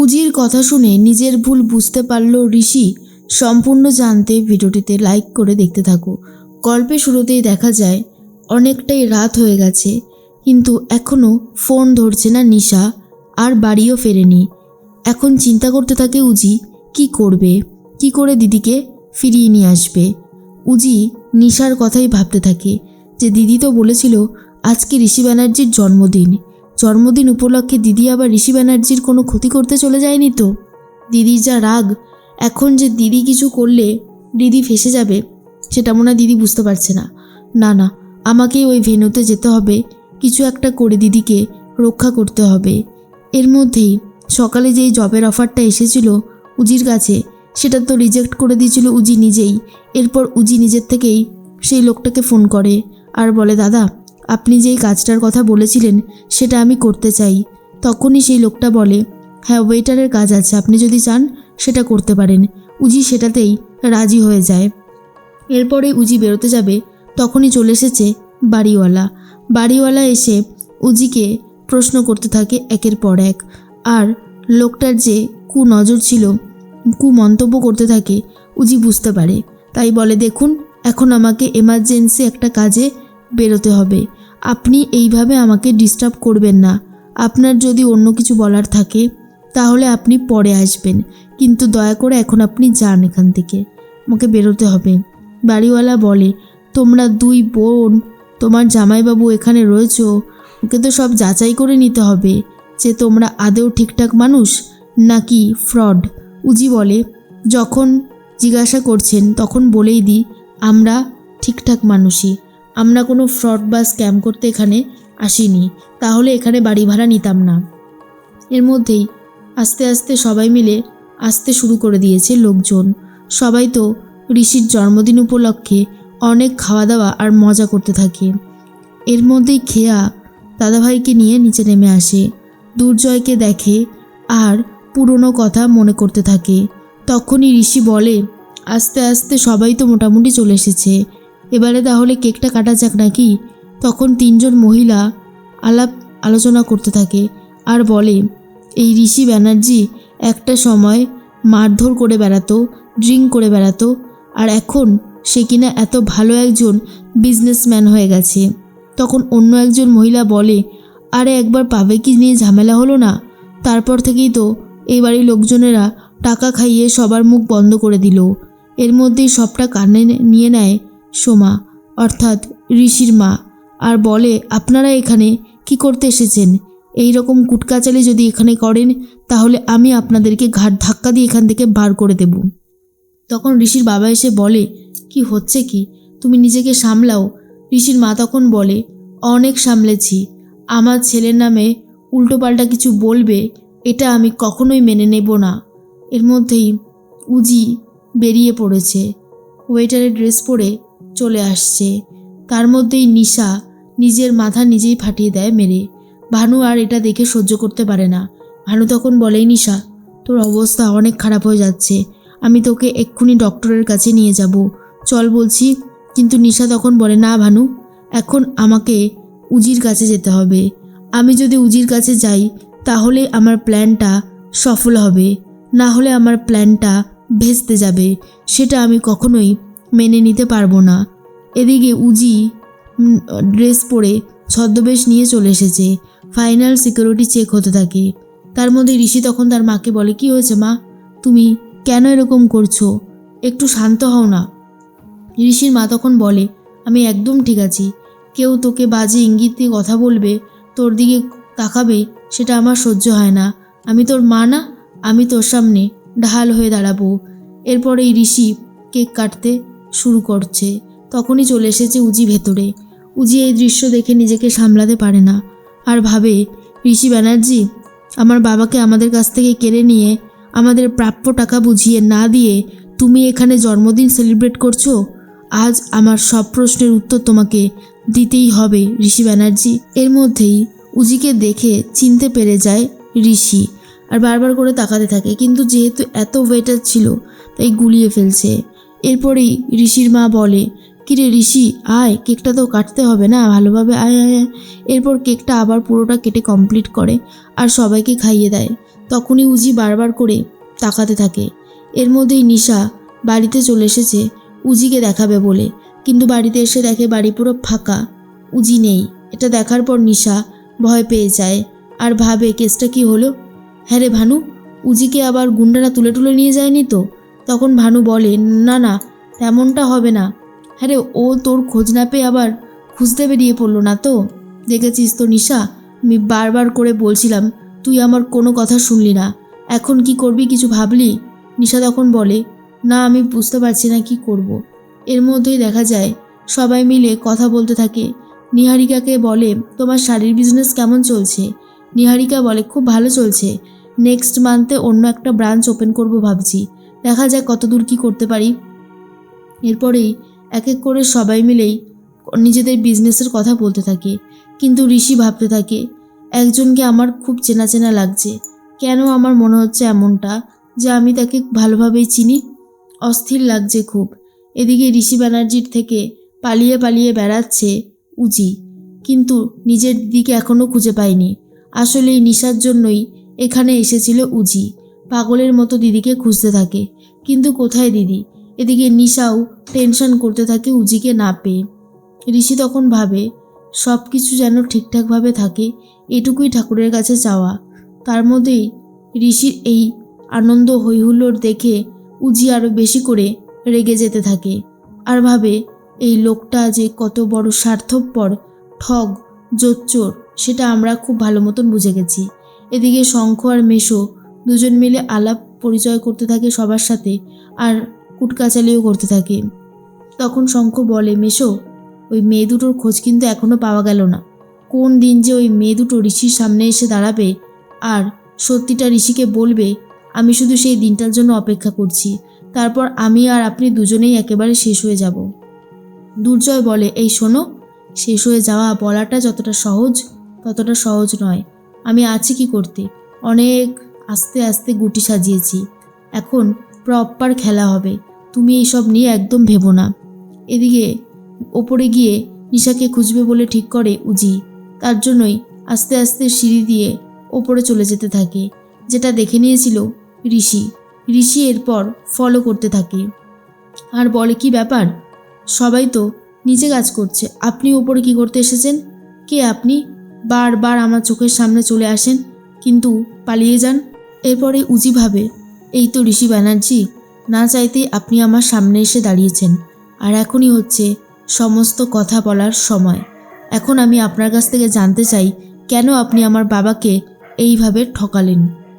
উজির কথা শুনে নিজের ভুল বুঝতে পারল ঋষি। সম্পূর্ণ জানতে ভিডিওটিতে লাইক করে দেখতে থাকো। গল্পের শুরুতেই দেখা যায়, অনেকটাই রাত হয়ে গেছে, কিন্তু এখনও ফোন ধরছে না নিশা, আর বাড়িও ফেরেনি। এখন চিন্তা করতে থাকে উজি, কি করবে? কি করে দিদিকে ফিরিয়ে নিয়ে আসবে? উজি নিশার কথাই ভাবতে থাকে যে দিদি তো বলেছিল, আজকে ঋষি ব্যানার্জির জন্মদিন। জন্মদিন উপলক্ষে দিদি আবার ঋষি ব্যানার্জির কোনো ক্ষতি করতে চলে যায়নি তো? দিদির যা রাগ, এখন যে দিদি কিছু করলে দিদি ফেসে যাবে, সেটা মনে দিদি বুঝতে পারছে না। না না, আমাকেই ওই ভেনুতে যেতে হবে, কিছু একটা করে দিদিকে রক্ষা করতে হবে। এর মধ্যেই সকালে যেই জবের অফারটা এসেছিল উজির কাছে, সেটা তো রিজেক্ট করে দিয়েছিল উজি নিজেই। এরপর উজি নিজের থেকেই সেই লোকটাকে ফোন করে আর বলে, দাদা আপনি যেই কাজটার কথা বলেছিলেন, সেটা আমি করতে চাই। তখনই সেই লোকটা বলে হ্যাঁ ওয়েটারের কাজ আছে, আপনি যদি চান, সেটা করতে পারেন। উজি সেটাতেই রাজি হয়ে যায়। এরপরে উজি বেরোতে যাবে, তখনই চলে এসেছে বাড়িওয়ালা। বাড়িওয়ালা এসে উজিকে প্রশ্ন করতে থাকে একের পর এক। আর লোকটার যে কু নজর ছিল কু মন্তব্য করতে থাকে, উজি বুঝতে পারে। তাই বলে, দেখুন, এখন আমাকে এমার্জেন্সি একটা কাজে বেরোতে হবে। আপনি এইভাবে আমাকে ডিস্টার্ব করবেন না। আপনার যদি অন্য কিছু বলার থাকে, তাহলে আপনি পরে আসবেন। কিন্তু দয়া করে এখন আপনি যান এখান থেকে। আমাকে বেরোতে হবে। বাড়িওয়ালা বলে, তোমরা দুই বোন, তোমার জামাইবাবু এখানে রয়েছো, ওকে তো সব যাচাই করে নিতে হবে। যে তোমরা আদেও ঠিকঠাক মানুষ নাকি ফ্রড? উজি বলে, যখন জিজ্ঞাসা করছেন, তখন বলেই দিই, আমরা ঠিকঠাক মানুষই। আমরা কোনো ফ্রড বা স্ক্যাম করতে এখানে আসিনি, তাহলে এখানে বাড়ি ভাড়া নিতাম না। এর মধ্যেই আস্তে আস্তে সবাই মিলে আসতে শুরু করে দিয়েছে লোকজন। সবাই তো ঋষির জন্মদিন উপলক্ষে অনেক খাওয়া দাওয়া আর মজা করতে থাকে। এর মধ্যেই খেয়া দাদাভাইকে নিয়ে নিচে নেমে আসে। দুর্জয়কে দেখে আর পুরনো কথা মনে করতে থাকে। তখনই ঋষি বলে, আস্তে আস্তে সবাই তো মোটামুটি চলে এসেছে। এবারে তাহলে কেকটা কাটা যাক নাকি? তখন তিনজন মহিলা আলাপ আলোচনা করতে থাকে আর বলে, এই ঋষি ব্যানার্জি একটা সময় মারধর করে বেড়াতো, ড্রিঙ্ক করে বেড়াতো, আর এখন সে কিনা এত ভালো একজন বিজনেসম্যান হয়ে গেছে। তখন অন্য একজন মহিলা বলে, আরে একবার পাবে কি নিয়ে ঝামেলা হলো না? তারপর থেকেই তো এই বাড়ির লোকজনেরা টাকা খাইয়ে সবার মুখ বন্ধ করে দিল। এর মধ্যেই সবটা কানে নিয়ে নেয় সোমা, অর্থাৎ ঋষির মা, আর বলে, আপনারা এখানে কি করতে এসেছেন? এই রকম কুটকাচালি যদি এখানে করেন, তাহলে আমি আপনাদেরকে ঘাট ধাক্কা দিয়ে এখান থেকে বার করে দেব। তখন ঋষির বাবা এসে বলে, কি হচ্ছে কি? তুমি নিজেকে সামলাও। ঋষির মা তখন বলে, অনেক সামলেছি। আমার ছেলের নামে উল্টোপাল্টা কিছু বলবে, এটা আমি কখনোই মেনে নেব না। এর মধ্যেই উজি বেরিয়ে পড়েছে। ওয়েটারের ড্রেস পরে চলে আসছে। তার মধ্যেই নিশা নিজের মাথা নিজেই ফাটিয়ে দেয় মেরে। ভানু আর এটা দেখে সহ্য করতে পারে না। ভানু তখন বলেই, নিশা, তোর অবস্থা অনেক খারাপ হয়ে যাচ্ছে। আমি তোকে এক্ষুনি ডক্টরের কাছে নিয়ে যাব। চল বলছি। কিন্তু নিশা তখন বলে, না ভানু, এখন আমাকে উজির কাছে যেতে হবে। আমি যদি উজির কাছে যাই, তাহলে আমার প্ল্যানটা সফল হবে। না হলে আমার প্ল্যানটা ভেস্তে যাবে। সেটা আমি কখনোই মেনে নিতে পারব না। এদিকে উজি ড্রেস পরে ছদ্মবেশ নিয়ে চলে এসেছে। ফাইনাল সিকিউরিটি চেক হতে থাকে। তার মধ্যে ঋষি তখন তার মাকে বলে, কি হয়েছে মা? তুমি কেন এরকম করছ? একটু শান্ত হও না। ঋষির মা তখন বলে, আমি একদম ঠিক আছি। কেউ তোকে বাজে ইঙ্গিত দিয়ে কথা বলবে, তোর দিকে তাকাবে, সেটা আমার সহ্য হয় না। আমি তোর মা না, আমি তোর সামনে ঢাল হয়ে দাঁড়াবো। এরপরে এই ঋষি কেক কাটতে শুরু করছে। তখনই চলে এসেছে উজি ভেতরে। উজি এই দৃশ্য দেখে নিজেকে সামলাতে পারে না আর ভাবে, ঋষি ব্যানার্জি, আমার বাবাকে আমাদের কাছ থেকে কেড়ে নিয়ে আমাদের প্রাপ্য টাকা বুঝিয়ে না দিয়ে তুমি এখানে জন্মদিন সেলিব্রেট করছ? আজ আমার সব প্রশ্নের উত্তর তোমাকে দিতেই হবে, ঋষি ব্যানার্জি। এর মধ্যেই উজিকে দেখে চিনতে পেরে যায় ঋষি আর বারবার করে তাকাতে থাকে। কিন্তু যেহেতু এত ওয়েটার ছিল, তাই গুলিয়ে ফেলছে। এরপরেই ঋষির মা বলে, কিরে ঋষি, আয়, কেকটা তো কাটতে হবে না, ভালোভাবে আয় আয়। এরপর কেকটা আবার পুরোটা কেটে কমপ্লিট করে আর সবাইকে খাইয়ে দেয়। তখনই উজি বারবার করে তাকাতে থাকে। এর মধ্যেই নিশা বাড়িতে চলে এসেছে, উজিকে দেখাবে বলে। কিন্তু বাড়িতে এসে দেখে বাড়ি পুরো ফাঁকা। উজি নেই। এটা দেখার পর নিশা ভয় পেয়ে যায় আর ভাবে, কেসটা কি হলো? হ্যাঁ রে ভানু, উজিকে আবার গুন্ডারা তুলে তুলে নিয়ে যায়নি তো? তখন ভানু বলে, না না, তেমনটা হবে না। হ্যাঁ ও তোর খোঁজ না পেয়ে আবার খুঁজতে বেরিয়ে পড়ল না তো? দেখেছিস তো নিশা, আমি বারবার করে বলছিলাম, তুই আমার কোনো কথা শুনলি না। এখন কি করবি, কিছু ভাবলি? নিশা তখন বলে, না, আমি বুঝতে পারছি না কি করব। এর মধ্যেই দেখা যায়, সবাই মিলে কথা বলতে থাকে। নিহারিকাকে বলে, তোমার শাড়ির বিজনেস কেমন চলছে? নিহারিকা বলে, খুব ভালো চলছে। নেক্সট মান্থে অন্য একটা ব্রাঞ্চ ওপেন করব ভাবছি। দেখা যাক কত দূর কী করতে পারি। এরপরেই এক এক করে সবাই মিলেই নিজেদের বিজনেসের কথা বলতে থাকে। কিন্তু ঋষি ভাবতে থাকে, একজনকে আমার খুব চেনা চেনা লাগছে। কেন আমার মনে হচ্ছে এমনটা যে আমি তাকে ভালোভাবেই চিনি? অস্থির লাগছে খুব। এদিকে ঋষি ব্যানার্জির থেকে পালিয়ে পালিয়ে বেড়াচ্ছে উজি, কিন্তু নিজের দিদিকে এখনও খুঁজে পায়নি। আসলে এই নিশার জন্যই এখানে এসেছিল উজি। পাগলের মতো দিদিকে খুঁজতে থাকে। কিন্তু কোথায় দিদি? এদিকে নিশাও টেনশন করতে থাকে উজিকে না পেয়ে। ঋষি তখন ভাবে সব কিছু যেন ঠিকঠাকভাবে থাকে, এটুকুই ঠাকুরের কাছে চাওয়া। তার মধ্যেই ঋষির এই আনন্দ হৈহুল্লোড় দেখে উজি আরও বেশি করে রেগে যেতে থাকে। আর ভাবে, এই লোকটা যে কত বড় স্বার্থপর, ঠগ, জোচ্চোর, সেটা আমরা খুব ভালো মতন বুঝে গেছি। এদিকে শঙ্খ আর মেশো দুজন মিলে আলাপ পরিচয় করতে থাকে সবার সাথে আর কুটকাচালিও করতে থাকে। তখন শঙ্খ বলে, মেশো, ওই মেয়ে দুটোর খোঁজ কিন্তু এখনও পাওয়া গেল না। কোন দিন যে ওই মেয়ে দুটো ঋষির সামনে এসে দাঁড়াবে আর সত্যিটা ঋষিকে বলবে, আমি শুধু সেই দিনটার জন্য অপেক্ষা করছি। তারপর আমি আর আপনি দুজনেই একেবারে শেষ হয়ে যাব। দুর্জয় বলে, এই শোনো, শেষ হয়ে যাওয়া বলাটা যতটা সহজ, ততটা সহজ নয়। আমি আছি কি করতে? অনেক আস্তে আস্তে গুটি সাজিয়েছি। এখন প্রপার খেলা হবে। তুমি এইসব নিয়ে একদম ভেবো না। এদিকে ওপরে গিয়ে নিশাকে খুঁজবে বলে ঠিক করে উজি। তার জন্যই আস্তে আস্তে সিঁড়ি দিয়ে ওপরে চলে যেতে থাকে। যেটা দেখে নিয়েছিল ঋষি। ঋষি এরপর ফলো করতে থাকে। আর বলে কি ব্যাপার? সবাই তো নিচে কাজ করছে। আপনি ওপরে কি করতে এসেছেন? কে আপনি? বারবার আমার চোখের সামনে চলে আসেন, কিন্তু পালিয়ে যান। এরপরে উজি ভাবে, এই তো ঋষি ব্যানার্জি, না চাইতেই আপনি আমার সামনে এসে দাঁড়িয়েছেন। আর এখনই হচ্ছে সমস্ত কথা বলার সময়। এখন আমি আপনার কাছ থেকে জানতে চাই, কেন আপনি আমার বাবাকে এইভাবে ঠকালেন?